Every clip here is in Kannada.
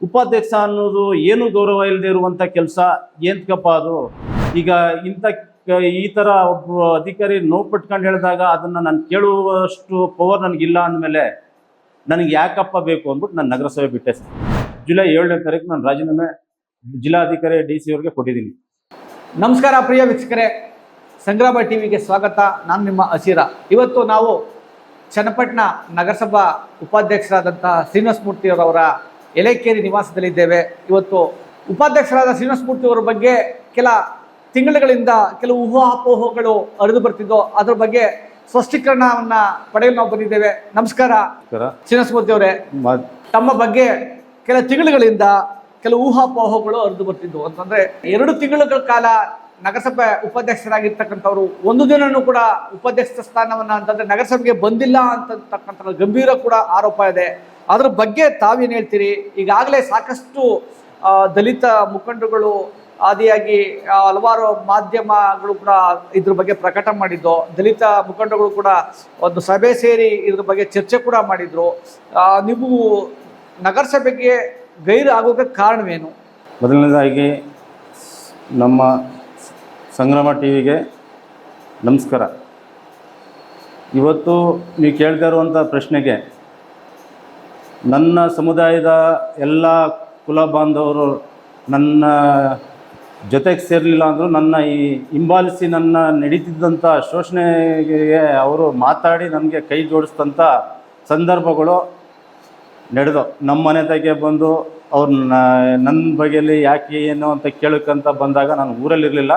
ಉಪಾಧ್ಯಕ್ಷ ಅನ್ನೋದು ಏನು ಗೌರವ ಇಲ್ಲದೆ ಇರುವಂಥ ಕೆಲಸ ಏನ್ಕಪ್ಪ ಅದು? ಈಗ ಇಂಥ ಈ ಥರ ಒಬ್ಬ ಅಧಿಕಾರಿ ನೋವು ಪಟ್ಕೊಂಡು ಹೇಳಿದಾಗ ಅದನ್ನು ನಾನು ಕೇಳುವಷ್ಟು ಪವರ್ ನನಗಿಲ್ಲ ಅಂದಮೇಲೆ ನನಗೆ ಯಾಕಪ್ಪ ಬೇಕು ಅಂದ್ಬಿಟ್ಟು ನಾನು ನಗರಸಭೆ ಬಿಟ್ಟೆ ಜುಲೈ ಏಳನೇ ತಾರೀಕು ನಾನು ರಾಜೀನಾಮೆ ಜಿಲ್ಲಾಧಿಕಾರಿ ಡಿ ಸಿ ಅವ್ರಿಗೆ ಕೊಟ್ಟಿದ್ದೀನಿ. ನಮಸ್ಕಾರ ಪ್ರಿಯ ವೀಕ್ಷಕರೇ. ಸಂಗ್ರಾಮ ಟಿವಿಗೆ ಸ್ವಾಗತ. ನಾನು ನಿಮ್ಮ ಹಸಿರ. ಇವತ್ತು ನಾವು ಚನ್ನಪಟ್ಟಣ ನಗರಸಭಾ ಉಪಾಧ್ಯಕ್ಷರಾದಂಥ ಶ್ರೀನಿವಾಸ ಮೂರ್ತಿಯವರವರ ಎಲೆಕೇರಿ ನಿವಾಸದಲ್ಲಿದ್ದೇವೆ. ಇವತ್ತು ಉಪಾಧ್ಯಕ್ಷರಾದ ಶ್ರೀನಿವಾಸ ಮೂರ್ತಿಯವರ ಬಗ್ಗೆ ಕೆಲ ತಿಂಗಳುಗಳಿಂದ ಕೆಲವು ಊಹಾಪೋಹಗಳು ಹರಿದು ಬರ್ತಿದ್ದೋ ಅದರ ಬಗ್ಗೆ ಸ್ಪಷ್ಟೀಕರಣವನ್ನ ಪಡೆಯಲು ನಾವು ಬಂದಿದ್ದೇವೆ. ನಮಸ್ಕಾರ. ನಮಸ್ಕಾರ. ಶ್ರೀನಿವಾಸ ಮೂರ್ತಿ ಅವರೇ ತಮ್ಮ ಬಗ್ಗೆ ಕೆಲ ತಿಂಗಳುಗಳಿಂದ ಕೆಲವು ಊಹಾಪೋಹಗಳು ಹರಿದು ಬರ್ತಿದ್ವು ಅಂತಂದ್ರೆ ಎರಡು ತಿಂಗಳ ಕಾಲ ನಗರಸಭೆ ಉಪಾಧ್ಯಕ್ಷರಾಗಿರ್ತಕ್ಕಂಥವ್ರು ಒಂದು ದಿನನೂ ಕೂಡ ಉಪಾಧ್ಯಕ್ಷ ಸ್ಥಾನವನ್ನ ಅಂತಂದ್ರೆ ನಗರಸಭೆಗೆ ಬಂದಿಲ್ಲ ಅಂತಕ್ಕಂಥ ಗಂಭೀರ ಕೂಡ ಆರೋಪ ಇದೆ. ಅದ್ರ ಬಗ್ಗೆ ತಾವೇನು ಹೇಳ್ತೀರಿ? ಈಗಾಗಲೇ ಸಾಕಷ್ಟು ದಲಿತ ಮುಖಂಡರುಗಳು ಆದಿಯಾಗಿ ಹಲವಾರು ಮಾಧ್ಯಮಗಳು ಕೂಡ ಇದ್ರ ಬಗ್ಗೆ ಪ್ರಕಟ ಮಾಡಿದ್ದು. ದಲಿತ ಮುಖಂಡಗಳು ಕೂಡ ಒಂದು ಸಭೆ ಸೇರಿ ಇದ್ರ ಬಗ್ಗೆ ಚರ್ಚೆ ಕೂಡ ಮಾಡಿದ್ರು. ನೀವು ನಗರಸಭೆಗೆ ಗೈರು ಆಗೋಕೆ ಕಾರಣವೇನು? ಮೊದಲನೇದಾಗಿ ನಮ್ಮ ಸಂಗ್ರಾಮ ಟಿ ವಿಗೆ ನಮಸ್ಕಾರ. ಇವತ್ತು ನೀವು ಕೇಳ್ತಾ ಇರುವಂಥ ಪ್ರಶ್ನೆಗೆ ನನ್ನ ಸಮುದಾಯದ ಎಲ್ಲ ಕುಲ ಬಾಂಧವರು ನನ್ನ ಜೊತೆಗೆ ಸೇರಲಿಲ್ಲ ಅಂದರೂ ನನ್ನ ಈ ಹಿಂಬಾಲಿಸಿ ನನ್ನ ನಡೀತಿದ್ದಂಥ ಶೋಷಣೆಗೆ ಅವರು ಮಾತಾಡಿ ನನಗೆ ಕೈ ಜೋಡಿಸಿದಂಥ ಸಂದರ್ಭಗಳು ನಡೆದು ನಮ್ಮ ಮನೆ ಬಂದು ಅವ್ರು ನನ್ನ ಬಗೆಯಲ್ಲಿ ಯಾಕೆ ಏನು ಅಂತ ಕೇಳೋಕ್ಕಂತ ಬಂದಾಗ ನಾನು ಊರಲ್ಲಿರಲಿಲ್ಲ.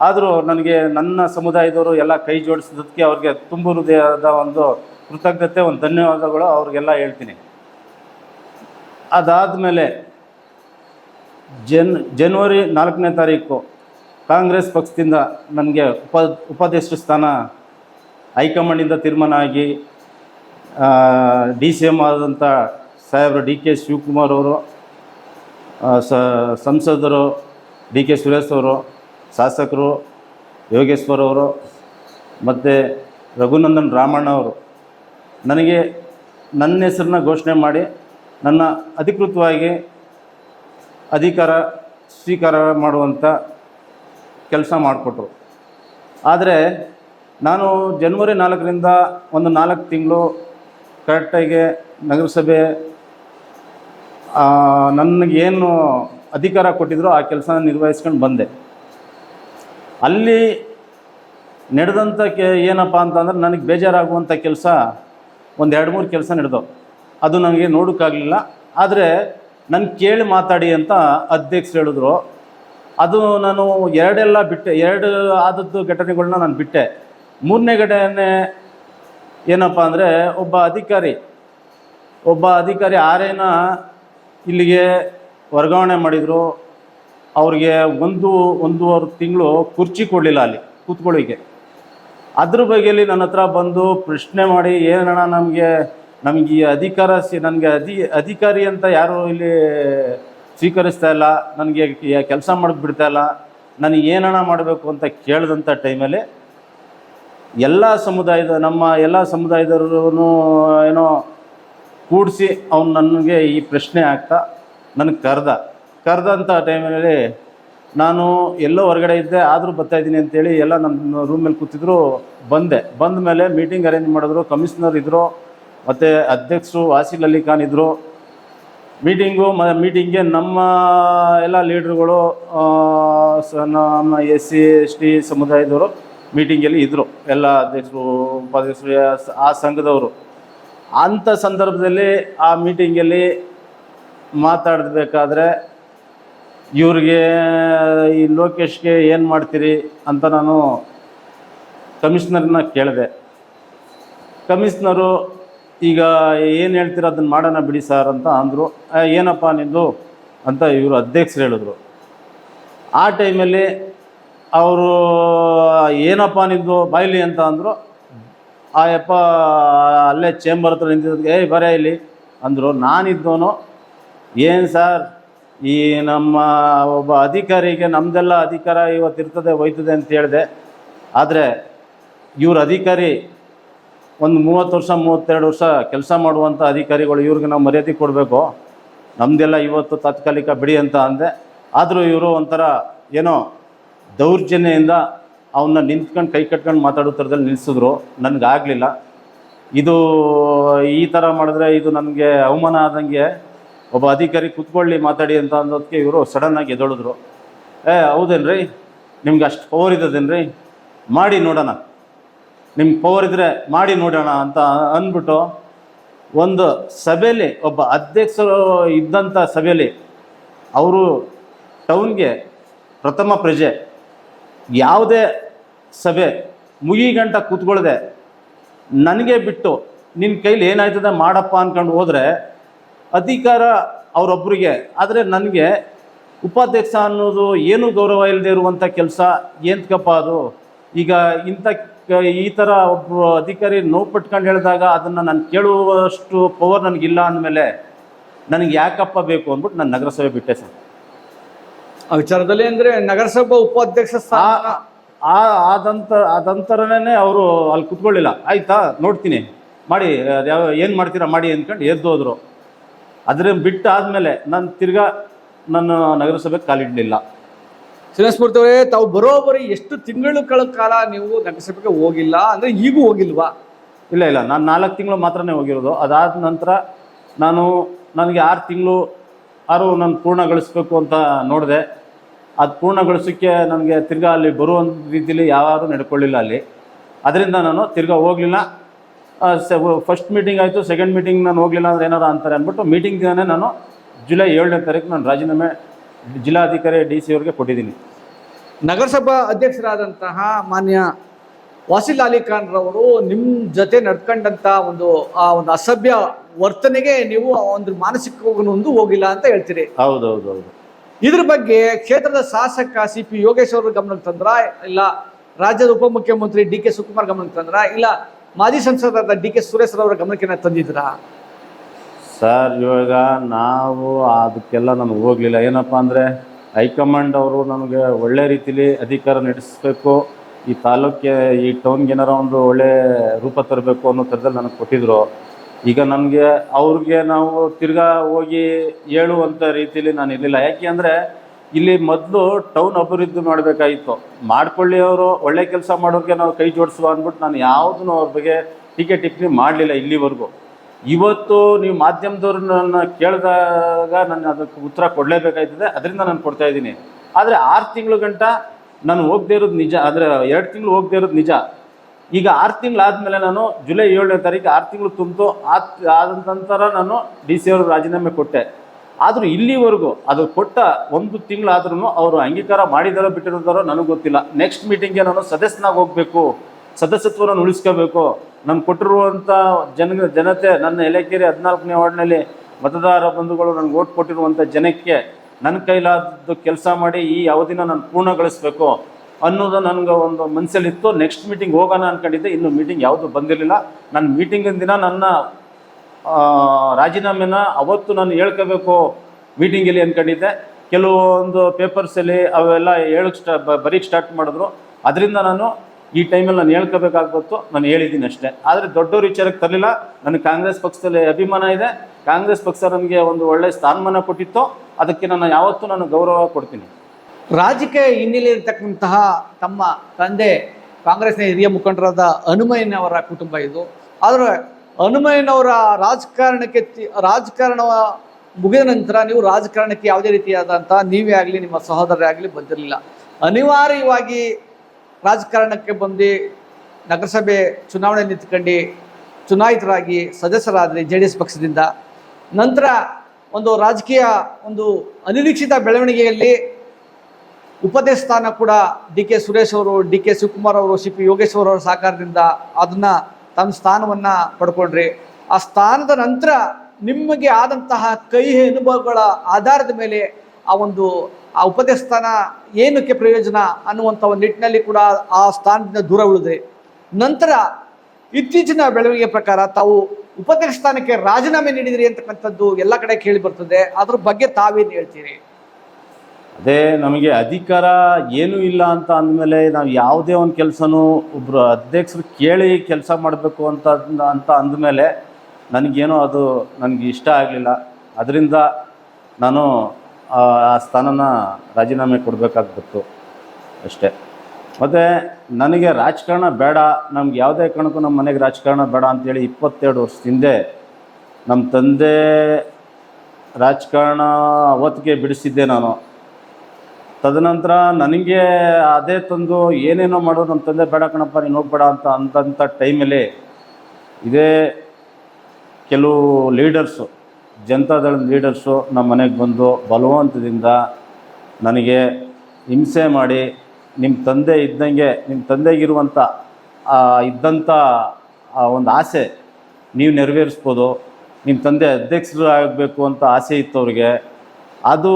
ಆದರೂ ನನಗೆ ನನ್ನ ಸಮುದಾಯದವರು ಎಲ್ಲ ಕೈ ಜೋಡಿಸಿದ್ದಕ್ಕೆ ಅವ್ರಿಗೆ ತುಂಬ ಹೃದಯದ ಒಂದು ಕೃತಜ್ಞತೆ, ಒಂದು ಧನ್ಯವಾದಗಳು ಅವ್ರಿಗೆಲ್ಲ ಹೇಳ್ತೀನಿ. ಅದಾದಮೇಲೆ ಜನ್, ಜನವರಿ ನಾಲ್ಕನೇ ತಾರೀಕು ಕಾಂಗ್ರೆಸ್ ಪಕ್ಷದಿಂದ ನನಗೆ ಉಪ, ಉಪಾಧ್ಯಕ್ಷ ಸ್ಥಾನ ಹೈಕಮಾಂಡಿಂದ ತೀರ್ಮಾನ ಆಗಿ ಡಿ ಸಿ ಎಂ ಆದಂಥ ಸಾಹೇಬರು ಡಿ ಕೆ ಶಿವಕುಮಾರ್ ಅವರು ಸಂಸದರು ಡಿ ಕೆ ಸುರೇಶ್ ಅವರು, ಶಾಸಕರು ಯೋಗೇಶ್ವರ್ ಅವರು, ಮತ್ತು ರಘುನಂದನ್ ರಾಮಣ್ಣ ಅವರು, ನನಗೆ ನನ್ನ ಹೆಸರನ್ನ ಘೋಷಣೆ ಮಾಡಿ ನನ್ನ ಅಧಿಕೃತವಾಗಿ ಅಧಿಕಾರ ಸ್ವೀಕಾರ ಮಾಡುವಂಥ ಕೆಲಸ ಮಾಡಿಕೊಟ್ರು. ಆದರೆ ನಾನು ಜನ್ವರಿ ನಾಲ್ಕರಿಂದ ಒಂದು ನಾಲ್ಕು ತಿಂಗಳು ಕರೆಕ್ಟಾಗಿ ನಗರಸಭೆ ನನಗೇನು ಅಧಿಕಾರ ಕೊಟ್ಟಿದ್ರು ಆ ಕೆಲಸನ ನಿರ್ವಹಿಸ್ಕೊಂಡು ಬಂದೆ. ಅಲ್ಲಿ ನಡೆದಂಥ ಕೆ ಏನಪ್ಪ ಅಂತಂದ್ರೆ ನನಗೆ ಬೇಜಾರಾಗುವಂಥ ಕೆಲಸ ಒಂದು ಎರಡು ಮೂರು ಕೆಲಸ ನಡೆದವು. ಅದು ನನಗೆ ನೋಡೋಕ್ಕಾಗಲಿಲ್ಲ. ಆದರೆ ನನ್ನ ಕೇಳಿ ಮಾತಾಡಿ ಅಂತ ಅಧ್ಯಕ್ಷರು ಹೇಳಿದ್ರು. ಅದು ನಾನು ಎರಡೆಲ್ಲ ಬಿಟ್ಟೆ. ಎರಡು ಆದದ್ದು ಘಟನೆಗಳನ್ನ ನಾನು ಬಿಟ್ಟೆ. ಮೂರನೇ ಘಟನೆ ಏನಪ್ಪ ಅಂದರೆ ಒಬ್ಬ ಅಧಿಕಾರಿ ಒಬ್ಬ ಅಧಿಕಾರಿ ಆರೇನ ಇಲ್ಲಿಗೆ ವರ್ಗಾವಣೆ ಮಾಡಿದರು. ಅವ್ರಿಗೆ ಒಂದು, ಒಂದೂವರೆ ತಿಂಗಳು ಕುರ್ಚಿ ಕೊಡಲಿಲ್ಲ ಅಲ್ಲಿ ಕೂತ್ಕೊಳ್ಳಿಕ್ಕೆ. ಅದ್ರ ಬಗ್ಗೆಯಲ್ಲಿ ನನ್ನ ಹತ್ರ ಬಂದು ಪ್ರಶ್ನೆ ಮಾಡಿ ಏನಣ್ಣ ನಮಗೆ ನಮಗೆ ಈ ಅಧಿಕಾರ ಸಿ, ನನಗೆ ಅಧಿ, ಅಧಿಕಾರಿ ಅಂತ ಯಾರೂ ಇಲ್ಲಿ ಸ್ವೀಕರಿಸ್ತಾ ಇಲ್ಲ. ನನಗೆ ಕೆಲಸ ಮಾಡಕ್ಕೆ ಬಿಡ್ತಾ ಇಲ್ಲ. ನನಗೆ ಏನಣ ಮಾಡಬೇಕು ಅಂತ ಕೇಳಿದಂಥ ಟೈಮಲ್ಲಿ ಎಲ್ಲ ಸಮುದಾಯದ, ನಮ್ಮ ಎಲ್ಲ ಸಮುದಾಯದವ್ರೂ ಏನೋ ಕೂಡಿಸಿ ಅವ್ನು ನನಗೆ ಈ ಪ್ರಶ್ನೆ ಆಗ್ತಾ ನನಗೆ ಕರೆದ. ಕರೆದಂಥ ಟೈಮಲ್ಲಿ ನಾನು ಎಲ್ಲೋ ಹೊರಗಡೆ ಇದ್ದೆ, ಆದರೂ ಬರ್ತಾ ಇದ್ದೀನಿ ಅಂತೇಳಿ ಎಲ್ಲ ನನ್ನ ರೂಮಲ್ಲಿ ಕೂತಿದ್ರು, ಬಂದೆ. ಬಂದ ಮೇಲೆ ಮೀಟಿಂಗ್ ಅರೇಂಜ್ ಮಾಡಿದ್ರು, ಕಮಿಷನರ್ ಇದ್ದರು ಮತ್ತು ಅಧ್ಯಕ್ಷರು ವಾಸಿಲ್ ಅಲಿ ಖಾನ್ ಇದ್ದರು ಮೀಟಿಂಗು ಮ ಮೀಟಿಂಗ್ಗೆ ನಮ್ಮ ಎಲ್ಲ ಲೀಡ್ರುಗಳು ಸ- ನಮ್ಮ ಎಸ್ ಸಿ, ಎಸ್ ಟಿ ಸಮುದಾಯದವರು ಮೀಟಿಂಗಲ್ಲಿ ಇದ್ದರು ಎಲ್ಲ ಅಧ್ಯಕ್ಷರು, ಉಪಾಧ್ಯಕ್ಷರು ಆ ಸಂಘದವರು. ಅಂಥ ಸಂದರ್ಭದಲ್ಲಿ ಆ ಮೀಟಿಂಗಲ್ಲಿ ಮಾತಾಡಬೇಕಾದ್ರೆ ಇವ್ರಿಗೆ ಈ ಲೋಕೇಶ್ಗೆ ಏನು ಮಾಡ್ತೀರಿ ಅಂತ ನಾನು ಕಮಿಷ್ನರ್ನ ಕೇಳಿದೆ. ಕಮಿಷ್ನರು ಈಗ ಏನು ಹೇಳ್ತೀರ ಅದನ್ನು ಮಾಡೋಣ ಬಿಡಿ ಸರ್ ಅಂತ ಅಂದರು ಏನಪ್ಪ ನಿಂದು ಅಂತ ಇವರು ಅಧ್ಯಕ್ಷರು ಹೇಳಿದ್ರು. ಆ ಟೈಮಲ್ಲಿ ಅವರು ಏನಪ್ಪ ನಿಂದು ಬಾಯ್ಲಿ ಅಂತ ಅಂದರು ಆ ಯಪ್ಪ ಅಲ್ಲೇ ಚೇಂಬರ್ ಹತ್ರ ನಿಂತಿದ್ದಕ್ಕೆ ಏಯ್, ಬರೇ ಇಲ್ಲಿ. ಅಂದರು ನಾನಿದ್ದವನು ಏನು ಸರ್, ಈ ನಮ್ಮ ಒಬ್ಬ ಅಧಿಕಾರಿಗೆ ನಮ್ಮದೆಲ್ಲ ಅಧಿಕಾರ ಇವತ್ತು ಇರ್ತದೆ ಹೋಯ್ತದೆ ಅಂತ ಹೇಳಿದೆ. ಆದರೆ ಇವ್ರ ಅಧಿಕಾರಿ ಒಂದು ಮೂವತ್ತು ವರ್ಷ, ಮೂವತ್ತೆರಡು ವರ್ಷ ಕೆಲಸ ಮಾಡುವಂಥ ಅಧಿಕಾರಿಗಳು ಇವ್ರಿಗೆ ನಾವು ಮರ್ಯಾದೆ ಕೊಡಬೇಕು. ನಮ್ಮದೆಲ್ಲ ಇವತ್ತು ತಾತ್ಕಾಲಿಕ ಬಿಡಿ ಅಂತ ಅಂದೆ. ಆದರೂ ಇವರು ಒಂಥರ ಏನೋ ದೌರ್ಜನ್ಯದಿಂದ ಅವನ್ನ ನಿಂತ್ಕೊಂಡು ಕೈ ಕಟ್ಕೊಂಡು ಮಾತಾಡೋ ಥರದಲ್ಲಿ ನಿಲ್ಲಿಸಿದ್ರು ನನಗಾಗಲಿಲ್ಲ ಇದು ಈ ಥರ ಮಾಡಿದ್ರೆ ಇದು ನನಗೆ ಅವಮಾನ ಆದಂಗೆ ಒಬ್ಬ ಅಧಿಕಾರಿ ಕುತ್ಕೊಳ್ಳಿ, ಮಾತಾಡಿ ಅಂತ ಅನ್ನೋದಕ್ಕೆ ಇವರು ಸಡನ್ನಾಗಿ ಎದೊಳಿದ್ರು ಏ, ಹೌದೇನ್ರಿ? ನಿಮ್ಗೆ ಅಷ್ಟು ಪವರ್ ಇದ್ದದೇನ್ರಿ? ಮಾಡಿ ನೋಡೋಣ. ನಿಮ್ಗೆ ಪವರ್ ಇದ್ದರೆ ಮಾಡಿ ನೋಡೋಣ ಅಂತ ಅಂದ್ಬಿಟ್ಟು ಒಂದು ಸಭೆಯಲ್ಲಿ ಒಬ್ಬ ಅಧ್ಯಕ್ಷರು ಇದ್ದಂಥ ಸಭೆಯಲ್ಲಿ ಅವರು ಟೌನ್ಗೆ ಪ್ರಥಮ ಪ್ರಜೆ. ಯಾವುದೇ ಸಭೆ ಮುಗಿಗಂಟ ಕೂತ್ಕೊಳ್ಳದೆ ನನಗೆ ಬಿಟ್ಟು ನಿನ್ನ ಕೈಲಿ ಏನಾಯ್ತದೆ ಮಾಡಪ್ಪ ಅಂದ್ಕೊಂಡು ಹೋದರೆ ಅಧಿಕಾರ ಅವರೊಬ್ಬರಿಗೆ ಆದರೆ ನನಗೆ ಉಪಾಧ್ಯಕ್ಷ ಅನ್ನೋದು ಏನು ಗೌರವ ಇಲ್ಲದೆ ಇರುವಂಥ ಕೆಲಸ ಏಂತಕಪ್ಪ ಅದು? ಈಗ ಇಂಥ ಈ ಥರ ಒಬ್ಬ ಅಧಿಕಾರಿ ನೋವು ಪಟ್ಕೊಂಡು ಹೇಳಿದಾಗ ಅದನ್ನು ನಾನು ಕೇಳುವಷ್ಟು ಪವರ್ ನನಗಿಲ್ಲ ಅಂದಮೇಲೆ ನನಗೆ ಯಾಕಪ್ಪ ಬೇಕು ಅಂದ್ಬಿಟ್ಟು ನಾನು ನಗರಸಭೆ ಬಿಟ್ಟೆ ಸರ್. ಆ ವಿಚಾರದಲ್ಲಿ ಅಂದ್ರೆ ನಗರಸಭಾ ಉಪಾಧ್ಯಕ್ಷ ಸ್ಥಾನ ಆ- ಆದಂತ ಅದಂತರನೇ ಅವರು ಅಲ್ಲಿ ಕುತ್ಕೊಳ್ಳಿಲ್ಲ. ಆಯ್ತಾ? ನೋಡ್ತೀನಿ. ಮಾಡಿ ಯಾವ ಏನು ಮಾಡ್ತೀರಾ ಮಾಡಿ ಅಂದ್ಕೊಂಡು ಎದ್ದು ಹೋದ್ರು. ಅದ್ರ ಬಿಟ್ಟು ಆದಮೇಲೆ ನಾನು ತಿರ್ಗಾ ನನ್ನ ನಗರಸಭೆ ಕಾಲಿಡಲಿಲ್ಲ. ಶ್ರೀನಿವಾಸಮೂರ್ತಿ ಅವರೇ ತಾವು ಬರೋಬ್ಬರಿ ಎಷ್ಟು ತಿಂಗಳುಗಳ ಕಾಲ ನೀವು ನಗರಸಭೆಗೆ ಹೋಗಿಲ್ಲ? ಅಂದರೆ ಈಗೂ ಹೋಗಿಲ್ವಾ? ಇಲ್ಲ ಇಲ್ಲ. ನಾನು ನಾಲ್ಕು ತಿಂಗಳು ಮಾತ್ರನೇ ಹೋಗಿರೋದು. ಅದಾದ ನಂತರ ನಾನು ನನಗೆ ಆರು ತಿಂಗಳು ಆರು ನಾನು ಪೂರ್ಣಗೊಳಿಸ್ಬೇಕು ಅಂತ ನೋಡಿದೆ. ಅದು ಪೂರ್ಣಗೊಳಿಸೋಕ್ಕೆ ನನಗೆ ತಿರ್ಗಾ ಅಲ್ಲಿ ಬರುವಂಥ ರೀತಿಯಲ್ಲಿ ಯಾರು ನಡ್ಕೊಳ್ಳಿಲ್ಲ ಅಲ್ಲಿ. ಅದರಿಂದ ನಾನು ತಿರ್ಗಾ ಹೋಗಲಿಲ್ಲ. ಫಸ್ಟ್ ಮೀಟಿಂಗ್ ಆಯಿತು. ಸೆಕೆಂಡ್ ಮೀಟಿಂಗ್ ನಾನು ಹೋಗಲಿಲ್ಲ ಅಂದ್ರೆ ಏನಾರು ಅಂತಾರೆ ಅಂದ್ಬಿಟ್ಟು ಮೀಟಿಂಗ್ ದಿನನೇ ನಾನು ಜುಲೈ ಏಳನೇ ತಾರೀಕು ನಾನು ರಾಜೀನಾಮೆ ಜಿಲ್ಲಾಧಿಕಾರಿ ಡಿ ಸಿ ಅವ್ರಿಗೆ ಕೊಟ್ಟಿದ್ದೀನಿ. ನಗರಸಭಾ ಅಧ್ಯಕ್ಷರಾದಂತಹ ಮಾನ್ಯ ವಾಸಿಲ್ ಅಲಿ ಖಾನ್ ರವರು ನಿಮ್ಮ ಜೊತೆ ನಡ್ಕೊಂಡಂತ ಒಂದು ಆ ಒಂದು ಅಸಭ್ಯ ವರ್ತನೆಗೆ ನೀವು ಒಂದು ಮಾನಸಿಕ ಒಂದು ಹೋಗಿಲ್ಲ ಅಂತ ಹೇಳ್ತೀರಿ. ಹೌದು ಹೌದು ಹೌದು ಇದ್ರ ಬಗ್ಗೆ ಕ್ಷೇತ್ರದ ಶಾಸಕ ಸಿ ಪಿ ಯೋಗೇಶ್ ಅವ್ರ ಗಮನಕ್ಕೆ ತಂದ್ರ ಇಲ್ಲ ರಾಜ್ಯದ ಉಪಮುಖ್ಯಮಂತ್ರಿ ಡಿ ಕೆ ಶಿವಕುಮಾರ್ ಗಮನಕ್ಕೆ ತಂದ್ರ ಇಲ್ಲ ಮಾಜಿ ಸಂಸದರಾದ ಡಿ ಕೆ ಸುರೇಶ್ ಅವರ ಗಮನಕ್ಕೆ ತಂದಿದ್ರಾ? ಸರ್, ಇವಾಗ ನಾವು ಅದಕ್ಕೆಲ್ಲ ನಾನು ಹೋಗಲಿಲ್ಲ. ಏನಪ್ಪ ಅಂದರೆ ಹೈಕಮಾಂಡ್ ಅವರು ನನಗೆ ಒಳ್ಳೆ ರೀತಿಲಿ ಅಧಿಕಾರ ನಡೆಸಬೇಕು. ಈ ತಾಲೂಕಿಗೆ, ಈ ಟೌನ್ಗೆ ಏನಾರ ಒಂದು ಒಳ್ಳೆ ರೂಪ ತರಬೇಕು ಅನ್ನೋ ಥರದಲ್ಲಿ ನನಗೆ ಕೊಟ್ಟಿದ್ರು. ಈಗ ನನಗೆ ಅವ್ರಿಗೆ ನಾವು ತಿರ್ಗಾ ಹೋಗಿ ಹೇಳುವಂಥ ರೀತಿಲಿ ನಾನು ಇರಲಿಲ್ಲ. ಯಾಕೆ ಅಂದರೆ ಇಲ್ಲಿ ಮೊದಲು ಟೌನ್ ಅಭಿವೃದ್ಧಿ ಮಾಡಬೇಕಾಗಿತ್ತು ಮಾಡ್ಕೊಳ್ಳಿ ಅವರು, ಒಳ್ಳೆ ಕೆಲಸ ಮಾಡೋರಿಗೆ ನಾವು ಕೈ ಜೋಡಿಸುವ ಅಂದ್ಬಿಟ್ಟು ನಾನು ಯಾವುದನ್ನು ಅವ್ರ ಬಗ್ಗೆ ಟೀಕೆ ಟಿಪ್ಪಣಿ ಮಾಡಲಿಲ್ಲ ಇಲ್ಲಿವರೆಗೂ. ಇವತ್ತು ನೀವು ಮಾಧ್ಯಮದವ್ರನ್ನ ಕೇಳಿದಾಗ ನಾನು ಅದಕ್ಕೆ ಉತ್ತರ ಕೊಡಲೇಬೇಕಾಯ್ತದೆ. ಅದರಿಂದ ನಾನು ಕೊಡ್ತಾ ಇದ್ದೀನಿ. ಆದರೆ ಆರು ತಿಂಗಳು ಗಂಟ ನಾನು ಹೋಗದೇ ಇರೋದು ನಿಜ. ಅಂದರೆ ಎರಡು ತಿಂಗಳು ಹೋಗದೇ ಇರೋದು ನಿಜ. ಈಗ ಆರು ತಿಂಗಳಾದಮೇಲೆ ನಾನು ಜುಲೈ ಏಳನೇ ತಾರೀಕು ಆರು ತಿಂಗಳು ತುಂಬಿತು. ಆದ ನಂತರ ನಾನು ಡಿ ಸಿ ಅವರು ರಾಜೀನಾಮೆ ಕೊಟ್ಟೆ. ಆದರೂ ಇಲ್ಲಿವರೆಗೂ ಅದು ಕೊಟ್ಟ ಒಂದು ತಿಂಗಳಾದ್ರೂ ಅವರು ಅಂಗೀಕಾರ ಮಾಡಿದಾರೋ ಬಿಟ್ಟಿರೋದಾರೋ ನನಗೆ ಗೊತ್ತಿಲ್ಲ. ನೆಕ್ಸ್ಟ್ ಮೀಟಿಂಗ್ಗೆ ನಾನು ಸದಸ್ಯನಾಗಿ ಹೋಗಬೇಕು. ಸದಸ್ಯತ್ವವನ್ನು ಉಳಿಸ್ಕೋಬೇಕು. ನಮ್ಗೆ ಕೊಟ್ಟಿರುವಂಥ ಜನ, ಜನತೆ, ನನ್ನ ಎಲೆಕೆರೆ ಹದಿನಾಲ್ಕನೇ ವಾರ್ಡ್ನಲ್ಲಿ ಮತದಾರ ಬಂಧುಗಳು ನನಗೆ ಓಟ್ ಕೊಟ್ಟಿರುವಂಥ ಜನಕ್ಕೆ ನನ್ನ ಕೈಲಾದದ್ದು ಕೆಲಸ ಮಾಡಿ ಈ ಅವಧಿನ ನಾನು ಪೂರ್ಣಗೊಳಿಸ್ಬೇಕು ಅನ್ನೋದು ನನಗೆ ಒಂದು ಮನಸ್ಸಲ್ಲಿತ್ತು ನೆಕ್ಸ್ಟ್ ಮೀಟಿಂಗ್ ಹೋಗೋಣ ಅನ್ಕೊಂಡಿದ್ದೆ. ಇನ್ನು ಮೀಟಿಂಗ್ ಯಾವುದು ಬಂದಿರಲಿಲ್ಲ. ನನ್ನ ಮೀಟಿಂಗಿನ ದಿನ ನನ್ನ ರಾಜೀನಾಮೆನ ಅವತ್ತು ನಾನು ಹೇಳ್ಕೋಬೇಕು ಮೀಟಿಂಗಲ್ಲಿ ಅಂದ್ಕೊಂಡಿದ್ದೆ ಕೆಲವೊಂದು ಪೇಪರ್ಸಲ್ಲಿ ಅವೆಲ್ಲ ಹೇಳಕ್ಕೆ ಸ್ಟಾ, ಬರೀಕ್ ಸ್ಟಾರ್ಟ್ ಮಾಡಿದ್ರು. ಅದರಿಂದ ನಾನು ಈ ಟೈಮಲ್ಲಿ ನಾನು ಹೇಳ್ಕೋಬೇಕಾಗ್ಬತ್ತು ನಾನು ಹೇಳಿದ್ದೀನಿ ಅಷ್ಟೇ. ಆದರೆ ದೊಡ್ಡವ್ರ ವಿಚಾರಕ್ಕೆ ತರಲಿಲ್ಲ. ನನಗೆ ಕಾಂಗ್ರೆಸ್ ಪಕ್ಷದಲ್ಲಿ ಅಭಿಮಾನ ಇದೆ. ಕಾಂಗ್ರೆಸ್ ಪಕ್ಷ ನನಗೆ ಒಂದು ಒಳ್ಳೆಯ ಸ್ಥಾನಮಾನ ಕೊಟ್ಟಿತ್ತು. ಅದಕ್ಕೆ ನಾನು ಯಾವತ್ತೂ ನಾನು ಗೌರವ ಕೊಡ್ತೀನಿ. ರಾಜಕೀಯ ಹಿನ್ನೆಲೆ ಇರತಕ್ಕಂತಹ ತಮ್ಮ ತಂದೆ, ಕಾಂಗ್ರೆಸ್ನ ಹಿರಿಯ ಮುಖಂಡರಾದ ಹನುಮಯ್ಯನವರ ಕುಟುಂಬ ಇದು. ಆದರೆ ಹನುಮಯ್ಯನವರ ರಾಜಕಾರಣಕ್ಕೆ ರಾಜಕಾರಣ ಮುಗಿದ ನಂತರ ನೀವು ರಾಜಕಾರಣಕ್ಕೆ ಯಾವುದೇ ರೀತಿಯಾದಂತಹ ನೀವೇ ಆಗಲಿ, ನಿಮ್ಮ ಸಹೋದರರೇ ಆಗಲಿ ಬಂದಿರಲಿಲ್ಲ. ಅನಿವಾರ್ಯವಾಗಿ ರಾಜಕಾರಣಕ್ಕೆ ಬಂದು ನಗರಸಭೆ ಚುನಾವಣೆ ನಿಂತ್ಕೊಂಡು ಚುನಾಯಿತರಾಗಿ ಸದಸ್ಯರಾದರೆ ಜೆ ಡಿ ಎಸ್ ಪಕ್ಷದಿಂದ. ನಂತರ ಒಂದು ರಾಜಕೀಯ ಒಂದು ಅನಿರೀಕ್ಷಿತ ಬೆಳವಣಿಗೆಯಲ್ಲಿ ಉಪದೇಶ ಸ್ಥಾನ ಕೂಡ ಡಿ ಕೆ ಸುರೇಶ್ ಅವರು, ಡಿ ಕೆ ಶಿವಕುಮಾರ್ ಅವರು, ಸಿ ಪಿ ಯೋಗೇಶ್ವರ್ ಅವರ ಸಹಕಾರದಿಂದ ಅದನ್ನು ತಮ್ಮ ಸ್ಥಾನವನ್ನು ಪಡ್ಕೊಂಡ್ರಿ. ಆ ಸ್ಥಾನದ ನಂತರ ನಿಮಗೆ ಆದಂತಹ ಕೈ ಅನುಭವಗಳ ಆಧಾರದ ಮೇಲೆ ಆ ಒಂದು ಆ ಉಪದೇಶ ಸ್ಥಾನ ಏನಕ್ಕೆ ಪ್ರಯೋಜನ ಅನ್ನುವಂಥ ಒಂದು ನಿಟ್ಟಿನಲ್ಲಿ ಕೂಡ ಆ ಸ್ಥಾನದಿಂದ ದೂರ ಉಳಿದ್ರಿ, ನಂತರ ಇತ್ತೀಚಿನ ಬೆಳವಣಿಗೆ ಪ್ರಕಾರ ತಾವು ಉಪದೇಶ ಸ್ಥಾನಕ್ಕೆ ರಾಜೀನಾಮೆ ನೀಡಿದಿರಿ ಅಂತಕ್ಕಂಥದ್ದು ಎಲ್ಲ ಕಡೆ ಕೇಳಿ ಬರ್ತದೆ. ಅದ್ರ ಬಗ್ಗೆ ತಾವೇನು ಹೇಳ್ತೀರಿ? ಅದೇ ನಮಗೆ ಅಧಿಕಾರ ಏನೂ ಇಲ್ಲ ಅಂತ ಅಂದಮೇಲೆ ನಾವು ಯಾವುದೇ ಒಂದು ಕೆಲಸನೂ ಒಬ್ಬರು ಅಧ್ಯಕ್ಷರು ಕೇಳಿ ಕೆಲಸ ಮಾಡಬೇಕು ಅಂತ ಅಂತ ಅಂದಮೇಲೆ ನನಗೇನೋ ಅದು ನನಗೆ ಇಷ್ಟ ಆಗಲಿಲ್ಲ. ಅದರಿಂದ ನಾನು ಆ ಸ್ಥಾನನ ರಾಜೀನಾಮೆ ಕೊಡಬೇಕಾಗ್ಬಿಡ್ತು ಅಷ್ಟೇ. ಮತ್ತು ನನಗೆ ರಾಜಕಾರಣ ಬೇಡ, ನಮ್ಗೆ ಯಾವುದೇ ಕಾರಣಕ್ಕೂ ನಮ್ಮ ಮನೆಗೆ ರಾಜಕಾರಣ ಬೇಡ ಅಂತೇಳಿ ಇಪ್ಪತ್ತೆರಡು ವರ್ಷದ ಹಿಂದೆ ನಮ್ಮ ತಂದೆ ರಾಜಕಾರಣ ಅವತ್ತಿಗೆ ಬಿಡಿಸಿದ್ದೆ ನಾನು. ತದನಂತರ ನನಗೆ ಅದೇ ತಂದು ಏನೇನೋ ಮಾಡೋದು ನಮ್ಮ ತಂದೆ ಬೇಡ ಕಣಪ್ಪ, ನೀನು ಹೋಗ್ಬೇಡ ಅಂತ ಅಂತಂಥ ಟೈಮಲ್ಲಿ ಇದೇ ಕೆಲವು ಲೀಡರ್ಸು ಜನತಾದಳದ ಲೀಡರ್ಸು ನಮ್ಮ ಮನೆಗೆ ಬಂದು ಬಲವಂತದಿಂದ ನನಗೆ ಹಿಂಸೆ ಮಾಡಿ ನಿಮ್ಮ ತಂದೆ ಇದ್ದಂಗೆ, ನಿಮ್ಮ ತಂದೆಗಿರುವಂಥ ಇದ್ದಂಥ ಒಂದು ಆಸೆ ನೀವು ನೆರವೇರಿಸ್ಬೋದು. ನಿಮ್ಮ ತಂದೆ ಅಧ್ಯಕ್ಷರು ಆಗಬೇಕು ಅಂತ ಆಸೆ ಇತ್ತು ಅವ್ರಿಗೆ ಅದು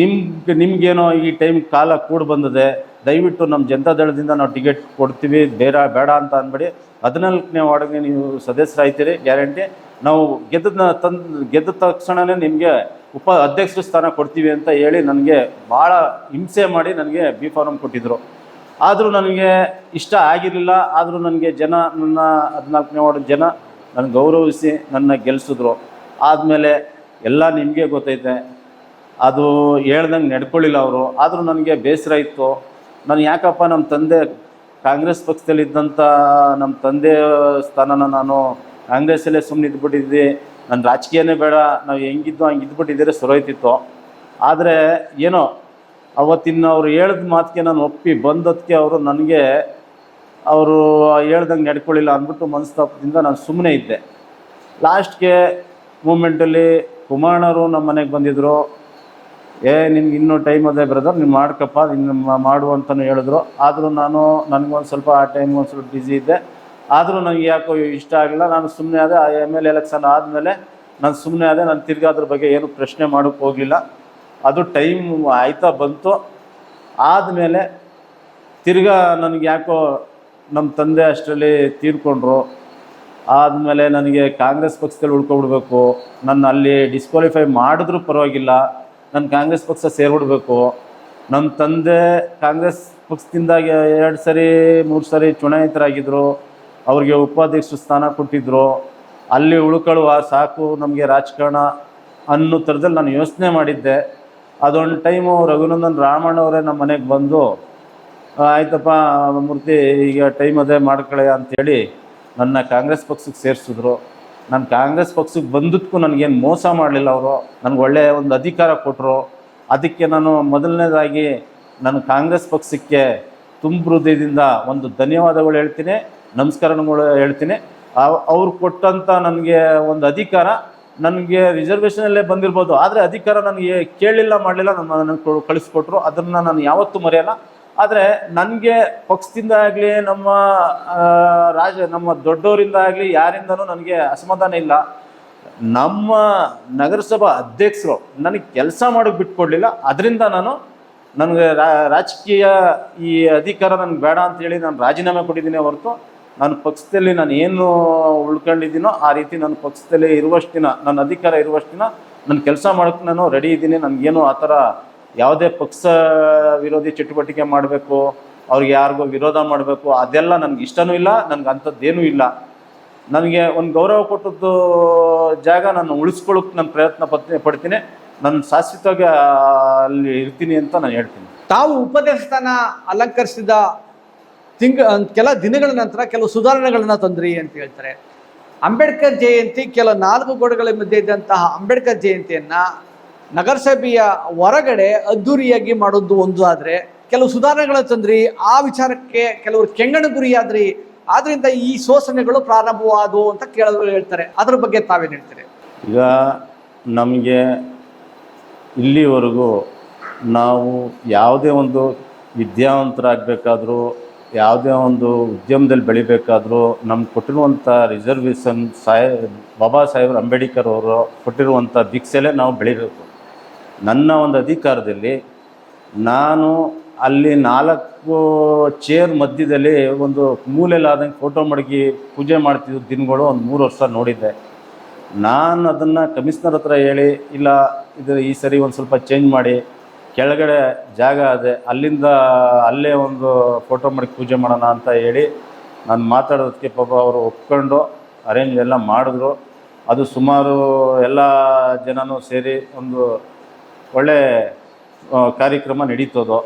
ನಿಮ್ಗೆ, ನಿಮಗೇನೋ ಈ ಟೈಮ್ ಕಾಲ ಕೂಡ ಬಂದಿದೆ. ದಯವಿಟ್ಟು ನಮ್ಮ ಜನತಾದಳದಿಂದ ನಾವು ಟಿಕೆಟ್ ಕೊಡ್ತೀವಿ, ಬೇಡ ಬೇಡ ಅಂತ ಅಂದ್ಬಿಡಿ ಹದಿನಾಲ್ಕನೇ ವಾರ್ಡ್ಗೆ ನೀವು ಸದಸ್ಯರಾಯ್ತೀರಿ, ಗ್ಯಾರಂಟಿ. ನಾವು ಗೆದ್ದ ತಂದು, ಗೆದ್ದ ತಕ್ಷಣವೇ ನಿಮಗೆ ಉಪ ಅಧ್ಯಕ್ಷ ಸ್ಥಾನ ಕೊಡ್ತೀವಿ ಅಂತ ಹೇಳಿ ನನಗೆ ಭಾಳ ಹಿಂಸೆ ಮಾಡಿ ನನಗೆ ಬಿ ಫಾರಮ್ ಕೊಟ್ಟಿದ್ದರು ಆದರೂ ನನಗೆ ಇಷ್ಟ ಆಗಿರಲಿಲ್ಲ. ಆದರೂ ನನಗೆ ಜನ ನನ್ನ ಹದಿನಾಲ್ಕನೇ ವಾರ್ಡ್ ಜನ ನನ್ನ ಗೌರವಿಸಿ ನನ್ನ ಗೆಲ್ಲಿಸಿದ್ರು ಆದಮೇಲೆ ಎಲ್ಲ ನಿಮಗೆ ಗೊತ್ತೈತೆ. ಅದು ಹೇಳ್ದಂಗೆ ನಡ್ಕೊಳ್ಳಿಲ್ಲ ಅವರು. ಆದರೂ ನನಗೆ ಬೇಸರ ಇತ್ತು. ನಾನು ಯಾಕಪ್ಪ ನಮ್ಮ ತಂದೆ ಕಾಂಗ್ರೆಸ್ ಪಕ್ಷದಲ್ಲಿದ್ದಂಥ ನಮ್ಮ ತಂದೆ ಸ್ಥಾನನ ನಾನು ಕಾಂಗ್ರೆಸ್ಸಲ್ಲೇ ಸುಮ್ಮನೆ ಇದ್ಬಿಟ್ಟಿದ್ದೆ ನನ್ನ ರಾಜಕೀಯನೇ ಬೇಡ, ನಾವು ಹೆಂಗಿದ್ದು ಹಂಗೆ ಇದ್ಬಿಟ್ಟಿದ್ದೀರಿ ಸರೋಯ್ತಿತ್ತು ಆದರೆ ಏನೋ ಅವತ್ತಿನ ಅವ್ರು ಹೇಳಿದ ಮಾತಿಗೆ ನಾನು ಒಪ್ಪಿ ಬಂದದಕ್ಕೆ ಅವರು ನನಗೆ, ಅವರು ಹೇಳ್ದಂಗೆ ನಡ್ಕೊಳ್ಳಿಲ್ಲ ಅಂದ್ಬಿಟ್ಟು ಮನಸ್ತಾಪದಿಂದ ನಾನು ಸುಮ್ಮನೆ ಇದ್ದೆ. ಲಾಸ್ಟ್ಗೆ ಮೂಮೆಂಟಲ್ಲಿ ಕುಮಾರಣರು ನಮ್ಮ ಮನೆಗೆ ಬಂದಿದ್ದರು ಏ, ನಿನ್ಗೆ ಇನ್ನೂ ಟೈಮ್ ಅದೇ ಬ್ರದರ್, ನೀನು ಮಾಡ್ಕಪ್ಪ ನಿನ್ನ ಮಾಡು ಅಂತಲೂ ಹೇಳಿದ್ರು. ಆದರೂ ನಾನು ನನಗೊಂದು ಸ್ವಲ್ಪ ಆ ಟೈಮ್ ಒಂದು ಸ್ವಲ್ಪ ಬ್ಯುಸಿ ಇದ್ದೆ. ಆದರೂ ನನಗೆ ಯಾಕೋ ಇಷ್ಟ ಆಗಲಿಲ್ಲ ನಾನು ಸುಮ್ಮನೆ ಆದೆ, ಆ ಎಂ ಎಲ್ ಎಲೆಕ್ಷನ್ ಆದಮೇಲೆ ನಾನು ಸುಮ್ಮನೆ ಆದೆ, ನಾನು ತಿರ್ಗಿ ಅದ್ರ ಬಗ್ಗೆ ಏನು ಪ್ರಶ್ನೆ ಮಾಡೋಕ್ಕೆ ಹೋಗಲಿಲ್ಲ. ಅದು ಟೈಮ್ ಆಯ್ತಾ ಬಂತು. ಆದಮೇಲೆ ತಿರ್ಗಾ ನನಗೆ ಯಾಕೋ ನಮ್ಮ ತಂದೆ ಅಷ್ಟರಲ್ಲಿ ತೀರ್ಕೊಂಡ್ರು. ಆದಮೇಲೆ ನನಗೆ ಕಾಂಗ್ರೆಸ್ ಪಕ್ಷದಲ್ಲಿ ಉಳ್ಕೊಬಿಡ್ಬೇಕು. ನನ್ನ ಅಲ್ಲಿ ಡಿಸ್ಕ್ವಾಲಿಫೈ ಮಾಡಿದ್ರೂ ಪರವಾಗಿಲ್ಲ. ನಾನು ಕಾಂಗ್ರೆಸ್ ಪಕ್ಷ ಸೇರ್ಬಿಡ್ಬೇಕು. ನಮ್ಮ ತಂದೆ ಕಾಂಗ್ರೆಸ್ ಪಕ್ಷದಿಂದ ಎರಡು ಸರಿ, ಮೂರು ಸರಿ ಚುನಾಯಿತರಾಗಿದ್ದರು ಅವ್ರಿಗೆ ಉಪಾಧ್ಯಕ್ಷ ಸ್ಥಾನ ಕೊಟ್ಟಿದ್ರು. ಅಲ್ಲಿ ಉಳ್ಕೊಳ್ಳುವ ಸಾಕು ನಮಗೆ ರಾಜಕಾರಣ ಅನ್ನೋ ಥರದಲ್ಲಿ ನಾನು ಯೋಚನೆ ಮಾಡಿದ್ದೆ. ಅದೊಂದು ಟೈಮು ರಘುನಂದನ್ ರಾಮಣ್ಣವರೇ ನಮ್ಮ ಮನೆಗೆ ಬಂದು ಆಯ್ತಪ್ಪ, ಮೂರ್ತಿ, ಈಗ ಟೈಮ್ ಅದೇ ಮಾಡ್ಕೊಳ್ಳೆ ಅಂಥೇಳಿ ನನ್ನ ಕಾಂಗ್ರೆಸ್ ಪಕ್ಷಕ್ಕೆ ಸೇರಿಸಿದ್ರು. ನಾನು ಕಾಂಗ್ರೆಸ್ ಪಕ್ಷಕ್ಕೆ ಬಂದದಕ್ಕೂ ನನಗೇನು ಮೋಸ ಮಾಡಲಿಲ್ಲ ಅವರು. ನನಗೆ ಒಳ್ಳೆಯ ಒಂದು ಅಧಿಕಾರ ಕೊಟ್ಟರು ಅದಕ್ಕೆ ನಾನು ಮೊದಲನೇದಾಗಿ ನಾನು ಕಾಂಗ್ರೆಸ್ ಪಕ್ಷಕ್ಕೆ ತುಂಬ ಹೃದಯದಿಂದ ಒಂದು ಧನ್ಯವಾದಗಳು ಹೇಳ್ತೀನಿ. ನಮಸ್ಕಾರಗಳು ಹೇಳ್ತೀನಿ. ಅವ್- ಅವ್ರು ಕೊಟ್ಟಂಥ ನನಗೆ ಒಂದು ಅಧಿಕಾರ ನನಗೆ ರಿಸರ್ವೇಷನಲ್ಲೇ ಬಂದಿರ್ಬೋದು. ಆದರೆ ಅಧಿಕಾರ ನನಗೆ ಕೇಳಿಲ್ಲ, ಮಾಡಲಿಲ್ಲ, ನನ್ನ ನನಗೆ ಕಳಿಸ್ಕೊಟ್ರು. ಅದನ್ನು ನಾನು ಯಾವತ್ತೂ ಮರೆಯಲ್ಲ. ಆದರೆ ನನಗೆ ಪಕ್ಷದಿಂದ ಆಗಲಿ, ನಮ್ಮ ರಾಜ, ನಮ್ಮ ದೊಡ್ಡವರಿಂದ ಆಗಲಿ ಯಾರಿಂದನೂ ನನಗೆ ಅಸಮಾಧಾನ ಇಲ್ಲ. ನಮ್ಮ ನಗರಸಭಾ ಅಧ್ಯಕ್ಷರು ನನಗೆ ಕೆಲಸ ಮಾಡೋಕ್ಕೆ ಬಿಟ್ಕೊಡ್ಲಿಲ್ಲ. ಅದರಿಂದ ನಾನು ನನಗೆ ರಾಜಕೀಯ ಈ ಅಧಿಕಾರ ನನಗೆ ಬೇಡ ಅಂತ ಹೇಳಿ ನಾನು ರಾಜೀನಾಮೆ ಕೊಟ್ಟಿದ್ದೀನಿ ಹೊರತು. ನಾನು ಪಕ್ಷದಲ್ಲಿ ನಾನು ಏನು ಉಳ್ಕೊಂಡಿದ್ದೀನೋ ಆ ರೀತಿ ನನ್ನ ಪಕ್ಷದಲ್ಲಿ ಇರುವಷ್ಟು ದಿನ, ನನ್ನ ಅಧಿಕಾರ ಇರುವಷ್ಟು ದಿನ ನನ್ನ ಕೆಲಸ ಮಾಡೋಕ್ಕೆ ನಾನು ರೆಡಿ ಇದ್ದೀನಿ. ನನಗೇನು ಆ ಥರ ಯಾವುದೇ ಪಕ್ಷ ವಿರೋಧಿ ಚಟುವಟಿಕೆ ಮಾಡಬೇಕು, ಅವ್ರಿಗೆ ಯಾರಿಗೋ ವಿರೋಧ ಮಾಡಬೇಕು, ಅದೆಲ್ಲ ನನಗೆ ಇಷ್ಟನೂ ಇಲ್ಲ, ನನಗೆ ಅಂಥದ್ದೇನೂ ಇಲ್ಲ. ನನಗೆ ಒಂದು ಗೌರವ ಕೊಟ್ಟದ್ದು ಜಾಗ ನಾನು ಉಳಿಸ್ಕೊಳ್ಳೋಕೆ ನಾನು ಪ್ರಯತ್ನ ಪಡ್ತೀನಿ ಪಡ್ತೀನಿ. ನಾನು ಶಾಶ್ವತವಾಗಿ ಅಲ್ಲಿ ಇರ್ತೀನಿ ಅಂತ ನಾನು ಹೇಳ್ತೀನಿ. ತಾವು ಉಪದೇಶ ಸ್ಥಾನ ಅಲಂಕರಿಸಿದ ತಿಂಗ, ಕೆಲ ದಿನಗಳ ನಂತರ ಕೆಲವು ಸುಧಾರಣೆಗಳನ್ನು ತಂದ್ರಿ ಅಂತ ಹೇಳ್ತಾರೆ. ಅಂಬೇಡ್ಕರ್ ಜಯಂತಿ ಕೆಲ ನಾಲ್ಕು ಗೋಡೆಗಳ ಮಧ್ಯೆ ಇದ್ದಂತಹ ಅಂಬೇಡ್ಕರ್ ಜಯಂತಿಯನ್ನ ನಗರಸಭೆಯ ಹೊರಗಡೆ ಅದ್ದೂರಿಯಾಗಿ ಮಾಡೋದು ಒಂದು ಆದರೆ, ಕೆಲವು ಸುಧಾರಣೆಗಳನ್ನು ತಂದ್ರಿ, ಆ ವಿಚಾರಕ್ಕೆ ಕೆಲವರು ಕೆಂಗಣ ಗುರಿಯಾದ್ರಿ ಆದ್ರಿಂದ ಈ ಶೋಷಣೆಗಳು ಪ್ರಾರಂಭವಾದವು ಅಂತ ಕೇಳೋರು ಹೇಳ್ತಾರೆ. ಅದ್ರ ಬಗ್ಗೆ ತಾವೇನು ಹೇಳ್ತಾರೆ? ಈಗ ನಮಗೆ ಇಲ್ಲಿವರೆಗೂ ನಾವು ಯಾವುದೇ ಒಂದು ವಿದ್ಯಾವಂತರಾಗಬೇಕಾದ್ರೂ ಯಾವುದೇ ಒಂದು ಉದ್ಯಮದಲ್ಲಿ ಬೆಳಿಬೇಕಾದ್ರೂ ನಮ್ಗೆ ಕೊಟ್ಟಿರುವಂಥ ರಿಸರ್ವೇಷನ್ ಸಾಹೇ, ಬಾಬಾ ಸಾಹೇಬ್ ಅಂಬೇಡ್ಕರ್ ಅವರು ಕೊಟ್ಟಿರುವಂಥ ಭಿಕ್ಷೆಲೇ ನಾವು ಬೆಳಿಬೇಕು. ನನ್ನ ಒಂದು ಅಧಿಕಾರದಲ್ಲಿ ನಾನು ಅಲ್ಲಿ ನಾಲ್ಕು ಚೇರ್ ಮಧ್ಯದಲ್ಲಿ ಒಂದು ಮೂಲೆಲಾದಂಗೆ ಫೋಟೋ ಮಡಗಿ ಪೂಜೆ ಮಾಡ್ತಿದ್ದ ದಿನಗಳು ಒಂದು ಮೂರು ವರ್ಷ ನೋಡಿದ್ದೆ. ನಾನು ಅದನ್ನು ಕಮಿಷನರ್ ಹತ್ರ ಹೇಳಿ, ಇಲ್ಲ, ಇದು ಈ ಸರಿ ಒಂದು ಸ್ವಲ್ಪ ಚೇಂಜ್ ಮಾಡಿ ಕೆಳಗಡೆ ಜಾಗ ಅದೆ, ಅಲ್ಲಿಂದ ಅಲ್ಲೇ ಒಂದು ಫೋಟೋ ಮಾಡಿ ಪೂಜೆ ಮಾಡೋಣ ಅಂತ ಹೇಳಿ ನಾನು ಮಾತಾಡೋದಕ್ಕೆ ಪಾಪ ಅವರು ಒಪ್ಕೊಂಡು ಅರೇಂಜ್ ಎಲ್ಲ ಮಾಡಿದ್ರು. ಅದು ಸುಮಾರು ಎಲ್ಲ ಜನನೂ ಸೇರಿ ಒಂದು ಒಳ್ಳೆ ಕಾರ್ಯಕ್ರಮ ನಡೀತದೋ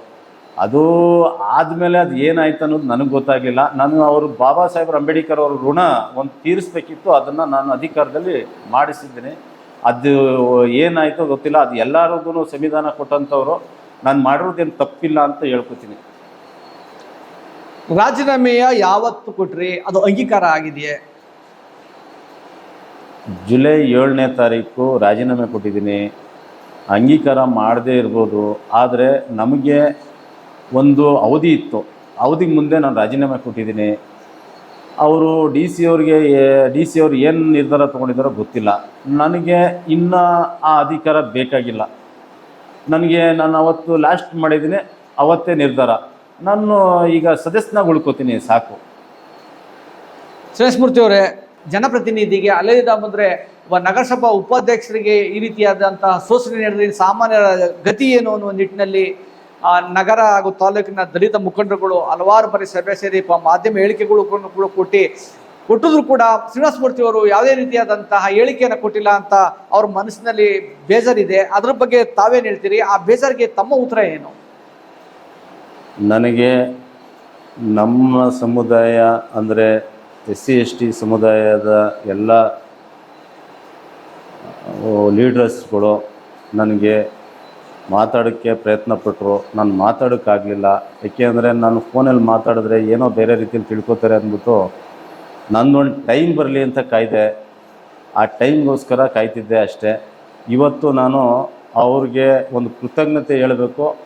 ಅದು ಆದಮೇಲೆ ಅದು ಏನಾಯ್ತು ಅನ್ನೋದು ನನಗೆ ಗೊತ್ತಾಗಲಿಲ್ಲ. ನಾನು ಅವರು ಬಾಬಾ ಸಾಹೇಬ್ರ ಅಂಬೇಡ್ಕರ್ ಅವ್ರ ಋಣ ಒಂದು ತೀರಿಸ್ಬೇಕಿತ್ತು, ಅದನ್ನು ನಾನು ಅಧಿಕಾರದಲ್ಲಿ ಮಾಡಿಸಿದ್ದೀನಿ. ಅದು ಏನಾಯಿತು ಗೊತ್ತಿಲ್ಲ. ಅದು ಎಲ್ಲರಿಗೂ ಸಂವಿಧಾನ ಕೊಟ್ಟಂಥವ್ರು. ನಾನು ಮಾಡಿರೋದೇನು ತಪ್ಪಿಲ್ಲ ಅಂತ ಹೇಳ್ಕೊತೀನಿ. ರಾಜೀನಾಮೆಯ ಯಾವತ್ತು ಕೊಟ್ರಿ? ಅದು ಅಂಗೀಕಾರ ಆಗಿದೆಯೇ? ಜುಲೈ ಏಳನೇ ತಾರೀಕು ರಾಜೀನಾಮೆ ಕೊಟ್ಟಿದ್ದೀನಿ. ಅಂಗೀಕಾರ ಮಾಡದೇ ಇರ್ಬೋದು. ಆದರೆ ನಮಗೆ ಒಂದು ಅವಧಿ ಇತ್ತು. ಅವಧಿಗೆ ಮುಂದೆ ನಾನು ರಾಜೀನಾಮೆ ಕೊಟ್ಟಿದ್ದೀನಿ. ಅವರು ಡಿ ಸಿ ಅವ್ರಿಗೆ ಡಿ ಸಿ ಅವ್ರು ಏನು ನಿರ್ಧಾರ ತೊಗೊಂಡಿದ್ದಾರೋ ಗೊತ್ತಿಲ್ಲ. ನನಗೆ ಇನ್ನು ಆ ಅಧಿಕಾರ ಬೇಕಾಗಿಲ್ಲ. ನನಗೆ ನಾನು ಅವತ್ತು ಲಾಸ್ಟ್ ಮಾಡಿದ್ದೀನಿ, ಅವತ್ತೇ ನಿರ್ಧಾರ. ನಾನು ಈಗ ಸದಸ್ಯನಾಗಿ ಉಳ್ಕೋತೀನಿ, ಸಾಕು. ಶ್ರೇಷ್ಮೂರ್ತಿ ಅವರೇ, ಜನಪ್ರತಿನಿಧಿಗೆ ಅಲ್ಲದ ಬಂದರೆ ನಗರಸಭಾ ಉಪಾಧ್ಯಕ್ಷರಿಗೆ ಈ ರೀತಿಯಾದಂತಹ ಶೋಷಣೆ ನಡೆದ ಸಾಮಾನ್ಯರ ಗತಿ ಏನು ಅನ್ನುವ ನಿಟ್ಟಿನಲ್ಲಿ ಆ, ನಗರ ಹಾಗೂ ತಾಲೂಕಿನ ದಲಿತ ಮುಖಂಡರುಗಳು ಹಲವಾರು ಬಾರಿ ಸಭೆ ಸೇರಿ ಮಾಧ್ಯಮ ಹೇಳಿಕೆಗಳು ಕೂಡ ಕೊಟ್ಟು ಕೊಟ್ಟಿದ್ರು ಕೂಡ ಶ್ರೀನಿವಾಸ ಮೂರ್ತಿ ಅವರು ಯಾವುದೇ ರೀತಿಯಾದಂತಹ ಹೇಳಿಕೆಯನ್ನು ಕೊಟ್ಟಿಲ್ಲ ಅಂತ ಅವ್ರ ಮನಸ್ಸಿನಲ್ಲಿ ಬೇಜಾರಿದೆ. ಅದ್ರ ಬಗ್ಗೆ ತಾವೇನು ಹೇಳ್ತೀರಿ? ಆ ಬೇಜಾರಿಗೆ ತಮ್ಮ ಉತ್ತರ ಏನು? ನನಗೆ ನಮ್ಮ ಸಮುದಾಯ ಅಂದರೆ ಎಸ್ ಸಿ ಎಸ್ ಟಿ ಸಮುದಾಯದ ಎಲ್ಲ ಲೀಡರ್ಸ್ಗಳು ನನಗೆ ಮಾತಾಡೋಕ್ಕೆ ಪ್ರಯತ್ನ ಪಟ್ಟರು ನಾನು ಮಾತಾಡೋಕ್ಕಾಗಲಿಲ್ಲ. ಏಕೆಂದರೆ ನಾನು ಫೋನಲ್ಲಿ ಮಾತಾಡಿದ್ರೆ ಏನೋ ಬೇರೆ ರೀತಿಯಲ್ಲಿ ತಿಳ್ಕೊತಾರೆ ಅಂದ್ಬಿಟ್ಟು ನನ್ನೊಂದು ಟೈಮ್ ಬರಲಿ ಅಂತ ಕಾಯ್ದೆ. ಆ ಟೈಮ್ಗೋಸ್ಕರ ಕಾಯ್ತಿದ್ದೆ ಅಷ್ಟೇ. ಇವತ್ತು ನಾನು ಅವ್ರಿಗೆ ಒಂದು ಕೃತಜ್ಞತೆ ಹೇಳಬೇಕು.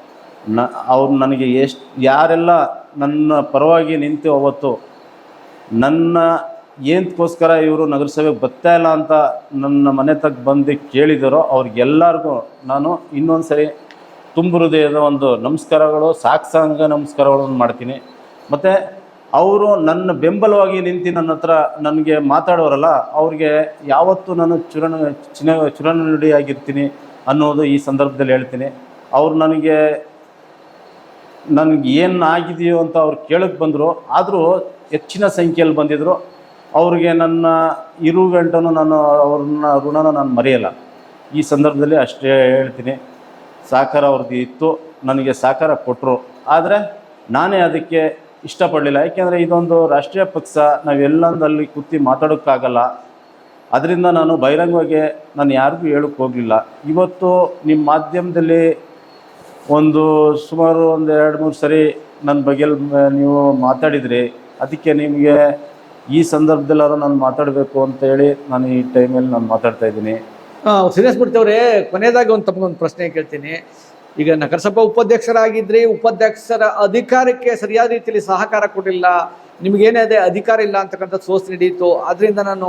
ನ, ಅವ್ರು ನನಗೆ ಎಷ್ಟು, ಯಾರೆಲ್ಲ ನನ್ನ ಪರವಾಗಿ ನಿಂತು ಅವತ್ತು ನನ್ನ ಏನಕ್ಕೋಸ್ಕರ ಇವರು ನಗರಸಭೆಗೆ ಬರ್ತಾ ಇಲ್ಲ ಅಂತ ನನ್ನ ಮನೆ ತಕ್ಕ ಬಂದು ಕೇಳಿದರೋ ಅವ್ರಿಗೆಲ್ಲರಿಗೂ ನಾನು ಇನ್ನೊಂದು ಸರಿ ತುಂಬ ಹೃದಯದ ಒಂದು ನಮಸ್ಕಾರಗಳು, ಸಾಕ್ಸಾಂಗ ನಮಸ್ಕಾರಗಳನ್ನು ಮಾಡ್ತೀನಿ. ಮತ್ತು ಅವರು ನನ್ನ ಬೆಂಬಲವಾಗಿ ನಿಂತು ನನ್ನ ಹತ್ರ ನನಗೆ ಮಾತಾಡೋರಲ್ಲ, ಅವ್ರಿಗೆ ಯಾವತ್ತೂ ನಾನು ಚುರಣ ಚಿನ ಚುರನುಡಿಯಾಗಿರ್ತೀನಿ ಅನ್ನೋದು ಈ ಸಂದರ್ಭದಲ್ಲಿ ಹೇಳ್ತೀನಿ. ಅವ್ರು ನನಗೆ ನನಗೆ ಏನು ಆಗಿದೆಯೋ ಅಂತ ಅವ್ರು ಕೇಳಕ್ಕೆ ಬಂದರು, ಆದರೂ ಹೆಚ್ಚಿನ ಸಂಖ್ಯೆಯಲ್ಲಿ ಬಂದಿದ್ದರು ಅವ್ರಿಗೆ ನನ್ನ ಇರು ಗಂಟನು ನಾನು ಅವ್ರನ್ನ ಋಣನ ನಾನು ಮರೆಯಲ್ಲ. ಈ ಸಂದರ್ಭದಲ್ಲಿ ಅಷ್ಟೇ ಹೇಳ್ತೀನಿ. ಸಹಕಾರ ಅವ್ರದ್ದು ಇತ್ತು. ನನಗೆ ಸಹಕಾರ ಕೊಟ್ಟರು ಆದರೆ ನಾನೇ ಅದಕ್ಕೆ ಇಷ್ಟಪಡಲಿಲ್ಲ. ಯಾಕೆಂದರೆ ಇದೊಂದು ರಾಷ್ಟ್ರೀಯ ಪಕ್ಷ. ನಾವೆಲ್ಲೊಂದಲ್ಲಿ ಕೂತಿ ಮಾತಾಡೋಕ್ಕಾಗಲ್ಲ. ಅದರಿಂದ ನಾನು ಬಹಿರಂಗವಾಗಿ ನಾನು ಯಾರಿಗೂ ಹೇಳಕ್ಕೆ ಹೋಗಲಿಲ್ಲ. ಇವತ್ತು ನಿಮ್ಮ ಮಾಧ್ಯಮದಲ್ಲಿ ಒಂದು ಸುಮಾರು ಒಂದು ಎರಡು ಮೂರು ಸರಿ ನನ್ನ ಬಗ್ಗೆ ನೀವು ಮಾತಾಡಿದ್ರಿ. ಅದಕ್ಕೆ ನಿಮಗೆ ಈ ಸಂದರ್ಭದಲ್ಲಾರು ನಾನು ಮಾತಾಡಬೇಕು ಅಂತ ಹೇಳಿ ನಾನು ಈ ಟೈಮಲ್ಲಿ ನಾನು ಮಾತಾಡ್ತಾ ಇದ್ದೀನಿ. ಸುರೇಶ್ ಮೂರ್ತಿ ಅವರೇ, ಕೊನೆಯದಾಗಿ ಒಂದು ತಮಗೊಂದು ಪ್ರಶ್ನೆ ಕೇಳ್ತೀನಿ. ಈಗ ನಗರಸಭಾ ಉಪಾಧ್ಯಕ್ಷರಾಗಿದ್ರಿ, ಉಪಾಧ್ಯಕ್ಷರ ಅಧಿಕಾರಕ್ಕೆ ಸರಿಯಾದ ರೀತಿಯಲ್ಲಿ ಸಹಕಾರ ಕೊಡಲಿಲ್ಲ ನಿಮ್ಗೇನೇ ಅದೇ ಅಧಿಕಾರ ಇಲ್ಲ ಅಂತಕ್ಕಂಥ ಸೋಸ್ ನಡೀತು ಅದರಿಂದ ನಾನು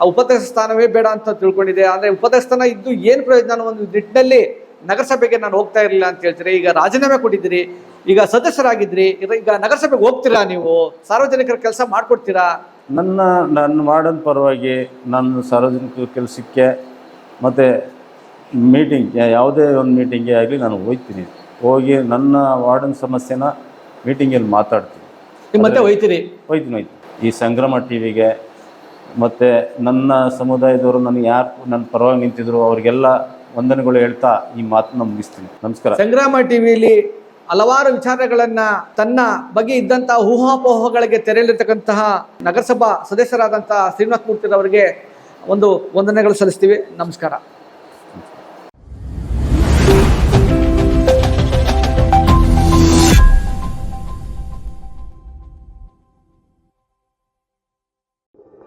ಆ ಉಪಾಧ್ಯಕ್ಷ ಸ್ಥಾನವೇ ಬೇಡ ಅಂತ ತಿಳ್ಕೊಂಡಿದ್ದೆ. ಆದರೆ ಉಪಾಧ್ಯಕ್ಷ ಸ್ಥಾನ ಇದ್ದು ಏನು ಪ್ರಯೋಜನ ಒಂದು ನಿಟ್ಟಿನಲ್ಲಿ ನಗರಸಭೆಗೆ ನಾನು ಹೋಗ್ತಾ ಇರಲಿಲ್ಲ ಅಂತ ಹೇಳ್ತೀರಿ ಈಗ ರಾಜೀನಾಮೆ ಕೊಟ್ಟಿದ್ದೀರಿ ಈಗ ಸದಸ್ಯರಾಗಿದ್ರಿ ಈಗ- ನಗರಸಭೆಗೆ ಹೋಗ್ತೀರಾ ನೀವು? ಸಾರ್ವಜನಿಕರ ಕೆಲಸ ಮಾಡಿಕೊಡ್ತೀರಾ? ನನ್ನ ನನ್ನ ವಾರ್ಡನ್ ಪರವಾಗಿ ನಾನು ಸಾರ್ವಜನಿಕ ಕೆಲಸಕ್ಕೆ ಮತ್ತು ಮೀಟಿಂಗ್ ಯಾವುದೇ ಒಂದು ಮೀಟಿಂಗೇ ಆಗಲಿ ನಾನು ಹೋಗ್ತೀನಿ. ಹೋಗಿ ನನ್ನ ವಾರ್ಡನ್ ಸಮಸ್ಯೆನ ಮೀಟಿಂಗಲ್ಲಿ ಮಾತಾಡ್ತೀನಿ. ಮತ್ತೆ ಹೋಯ್ತೀರಿ? ಹೋಯ್ತೀನಿ ಹೋಯ್ತೀನಿ. ಈ ಸಂಗ್ರಮ ಟಿ ವಿಗೆ ಮತ್ತು ನನ್ನ ಸಮುದಾಯದವರು ನನಗೆ ಯಾರು ನನ್ನ ಪರವಾಗಿ ನಿಂತಿದ್ರು ಅವ್ರಿಗೆಲ್ಲ ವಂದನೆಗಳು ಹೇಳ್ತಾ ಈ ಮಾತನ್ನ ಮುಗಿಸ್ತೀನಿ. ನಮಸ್ಕಾರ. ಸಂಗ್ರಾಮ ಟಿವಿಲಿ ಹಲವಾರು ವಿಚಾರಗಳನ್ನ ತನ್ನ ಬಗ್ಗೆ ಇದ್ದಂತಹ ಊಹಾಪೋಹಗಳಿಗೆ ತೆರೆಯಲಿರ್ತಕ್ಕಂತಹ ನಗರಸಭಾ ಸದಸ್ಯರಾದಂತಹ ಶ್ರೀನಿವಾಸ ಮೂರ್ತಿರವರಿಗೆ ಒಂದು ವಂದನೆಗಳು ಸಲ್ಲಿಸ್ತೀವಿ. ನಮಸ್ಕಾರ.